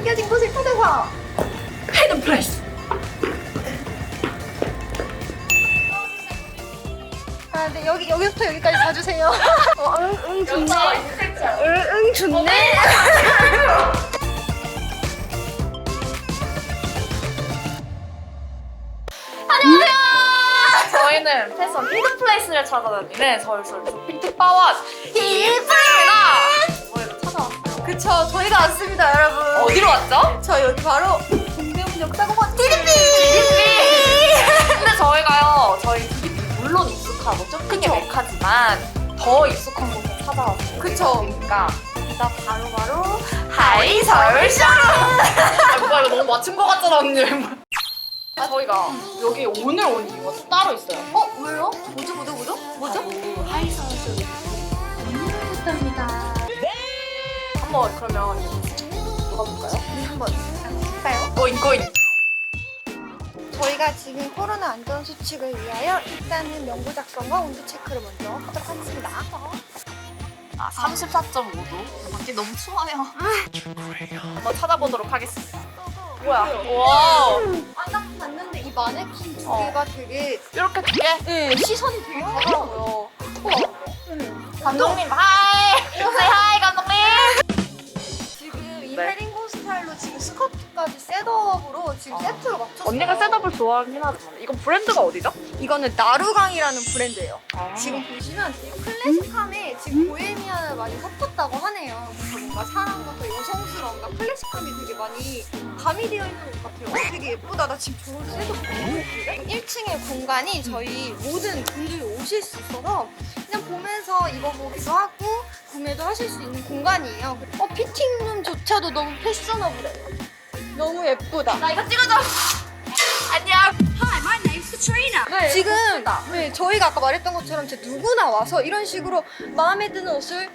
숨겨진 곳을 찾아서 헤드 플레이스. 아, 네 여기 여기부터 여기까지 봐주세요. 어, 응, 응 좋네. 응, 응 좋네. 저희는 패션 히든 플레이스를 찾아다니는 서울서울 쇼핑 특파원. 저희가 찾아왔어요. 그쵸, 저 어디로 왔죠? 저 여기 바로 동대문 역사공원 디디비. 근데 저희가요, 저희 DDP 물론 익숙하고 쇼핑의 그쵸. 메카지만 더 익숙한 곳에 찾아왔어요. 그쵸. 그러니까 이다 바로 바로 하이 서울쇼! 아, 뭐야 이거 너무 맞춘 것 같잖아 언니. 아, 저희가 여기 오늘 온 이유가 또 따로 있어요. 어, 왜요? 뭐죠, 뭐죠, 뭐죠? 뭐죠? 하이 서울쇼. 한번 그러면 누가 볼까요? 네, 한번 볼까요? 고인 고인. 저희가 지금 코로나 안전 수칙을 위하여 일단은 명부 작성과 온도 체크를 먼저 하도록 하겠습니다. 아 34.5도. 밖에 너무 추워요. 한번 찾아보도록 하겠습니다. 뭐야? 와 아까 봤는데 이 마네킹 두 어. 개가 되게 이렇게 두 개. 네, 시선이 되게 가더라고요. 우와. 감독님 하 지금 어. 세트로 맞췄어요. 언니가 셋업을 좋아하긴 하지만 이건 브랜드가 어디죠? 이거는 나루강이라는 브랜드예요. 아. 지금 보시면 되게 클래식함에 지금 보헤미안을 많이 섞었다고 하네요. 그래서 뭔가 사랑과 여성스러움과 클래식함이 되게 많이 가미되어 있는 것 같아요. 어, 되게 예쁘다. 나 지금 저걸 셋업 너무 예쁜데? 1층의 공간이 저희 모든 분들이 오실 수 있어서 그냥 보면서 입어보기도 하고 구매도 하실 수 있는 공간이에요. 어, 피팅룸조차도 너무 패셔너블해. 너무 예쁘다. 나 이거 찍어줘. 안녕. 네, 지금. 네, 저희가 아까 말했던 것처럼 진짜 누구나 와서 이런 식으로 마음에 드는 옷을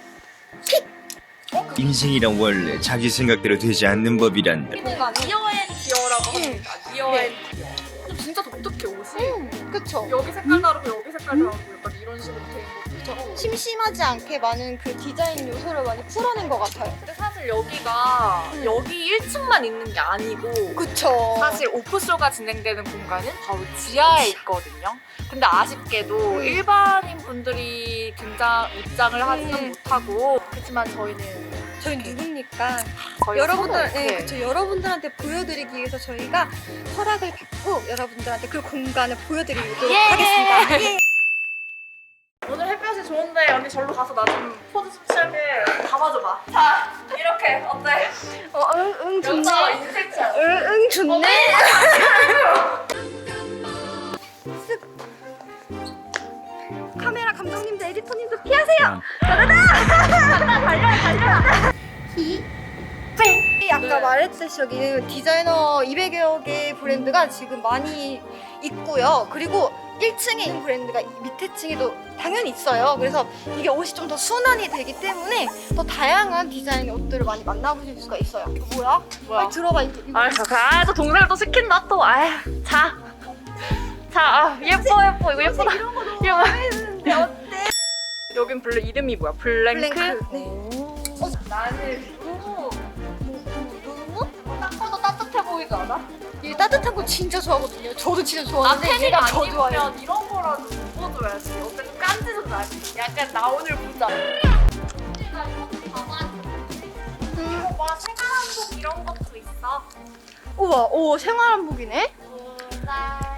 인생이란 원래 자기 생각대로 되지 않는 법이란다. 공간에 디어 앤 디어라고 음. 합니다. 디어 네. 앤 디어. 진짜 독특해 옷이. 음, 그쵸 여기 색깔 다르고 여기 색깔 다르고 약간 이런 식으로 된 것도 있고. 심심하지 않게 많은 그 디자인 요소를 많이 풀어낸 것 같아요 근데 사실 여기가 음. 여기 1층만 있는 게 아니고 그쵸 사실 오프쇼가 진행되는 공간은 바로 지하에 있거든요. 근데 아쉽게도 음. 일반인 분들이 등장 입장을 하지는 음. 못하고 그렇지만 저희는 저희 누굽니까 거의 여러분들 서로 네, 이렇게 그쵸 여러분들한테 보여드리기 위해서 저희가 허락을 받고 여러분들한테 그 공간을 보여드리도록 예! 하겠습니다 예. 오늘 햇볕이 좋은데 언니 절로 가서 나 좀 포즈 좀 취하게 잡아줘봐. 자 이렇게 어때? 어, 응, 응 좋네 인색샷. 응, 응 좋네 쓱. 카메라 감독님도 에디터님도 피하세요 아까 네. 말했듯이 여기 디자이너 200여 개 브랜드가 지금 많이 있고요. 그리고 1층에 있는 브랜드가 이 밑에 층에도 당연히 있어요. 그래서 이게 옷이 좀 더 순환이 되기 때문에 더 다양한 디자인의 옷들을 많이 만나보실 수가 있어요. 뭐야? 뭐야? 빨리 들어봐. 이거, 이거. 아, 자, 또 동생을 또 시킨다 또. 아휴, 자, 자, 아, 예뻐 예뻐 이거 예쁘다. 이런 거 너무. 마음에 드는데 어때? 여긴 블랙 이름이 뭐야? 블랭크. 블랭크, 네. 나는 뭐, 뭐, 뭐? 딱 봐도 따뜻해 보이지 않아? 이 따뜻한 거 진짜 좋아하거든요. 저도 진짜 아, 좋아하는데 얘가 안 더 좋아해요. 입으면 이런 거라도 입어줘야지. 어쨌든 깐지도 나지. 약간 나 오늘 보자. 음, 뭐 생활한복 이런 것도 있어. 우와, 오 생활한복이네. 잘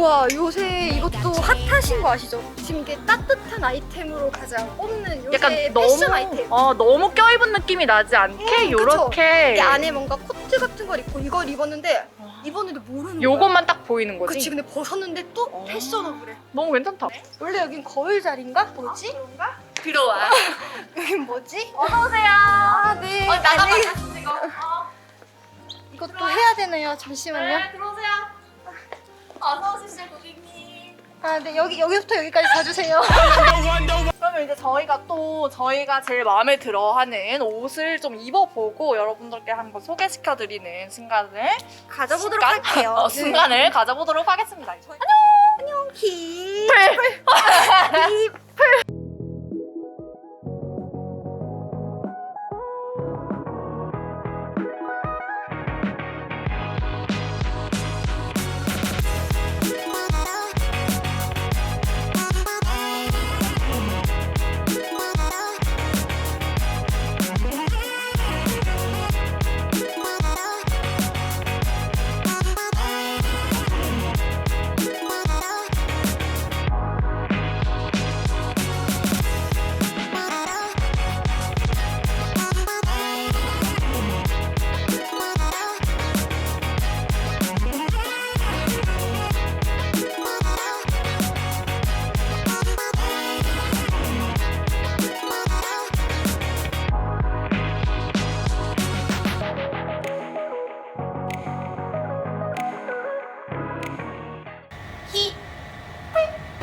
우와 요새 이것도 핫하신 거 아시죠? 지금 이게 따뜻한 아이템으로 가장 꼽는 요새 약간 패션 너무 아이템. 어 너무 껴입은 느낌이 나지 않게 음. 요렇게 이 안에 뭔가 코트 같은 걸 입고 이걸 입었는데 입었는데 모르는 거야. 요것만 딱 보이는 거지. 그치 근데 벗었는데 또 어. 패셔너블해. 너무 괜찮다. 원래 여긴 거울 자리인가? 뭐지? 그런가? 들어와. 여긴 뭐지? 어서 오세요. 아 네. 어, 나가봐. 이거. 어. 이것도 해야 되나요? 잠시만요. 네, 들어오세요. 어서 오십시오, 고객님. 아 네 여기 여기부터 여기까지 봐주세요. 그러면 이제 저희가 또 저희가 제일 마음에 들어 하는 옷을 좀 입어보고 여러분들께 한번 소개시켜드리는 순간을 가져보도록 순간? 할게요. 어, 순간을 가져보도록 하겠습니다. 안녕. 기.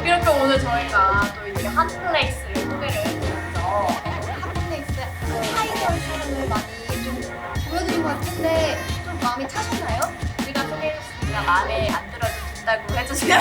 이렇게 오늘 저희가 또 이렇게 핫플렉스를 소개를 해드렸죠. 핫플렉스 하이걸 사랑을 많이 좀 보여드린 것 같은데 좀 마음이 차셨나요? 우리가 소개해줬으니까 마음에 안 들어준다고 해주세요.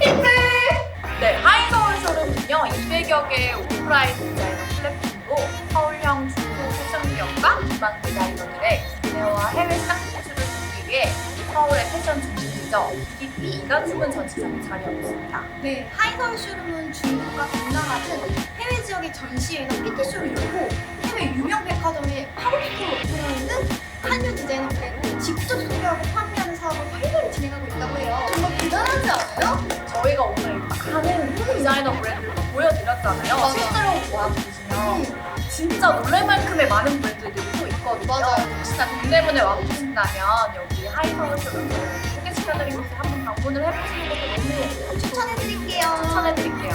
히트! 네, 하이서울쇼룸은요 200여 개의 오프라인 디자이너 플랫폼으로 서울형 중고 패션기업과 민망 디자이너들의 국내와 해외 쌍수를 돕기 위해 서울의 패션 중심 지죠 BDP 이간 주문 전시장을 차리하고 있습니다. 네, 하이서울 쇼룸은 중국과 동남아 등 해외 지역의 전시회나 PT쇼를 열고 해외 유명 백화점에 팝업스토어를 오픈하는 등 한류 디자이너 브랜드 직접 소개하고 판매하는 사업을 활발히 진행하고 있다고 해요. 정말 대단하지 않아요? 저희가 오늘 하는 디자이너 브랜드를 보여드렸잖아요. 맞아. 실제로 와보시면 진짜 놀랄 만큼의 많은 브랜드들이 또 있거든요. 맞아요. 진짜 동대문에 와보신다면 여기 쇼룸을 소개 시켜드린 곳에 한번 방문을 해보시는 것도 너무 추천해드릴게요. 추천해드릴게요.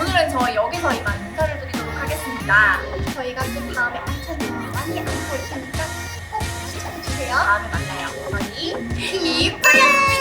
오늘은 저희 여기서 이만 인사를 드리도록 하겠습니다. 저희가 또 다음에 안찬 많이 안볼 테니까 꼭 추천해주세요. 다음에 만나요. 저희 이쁘게!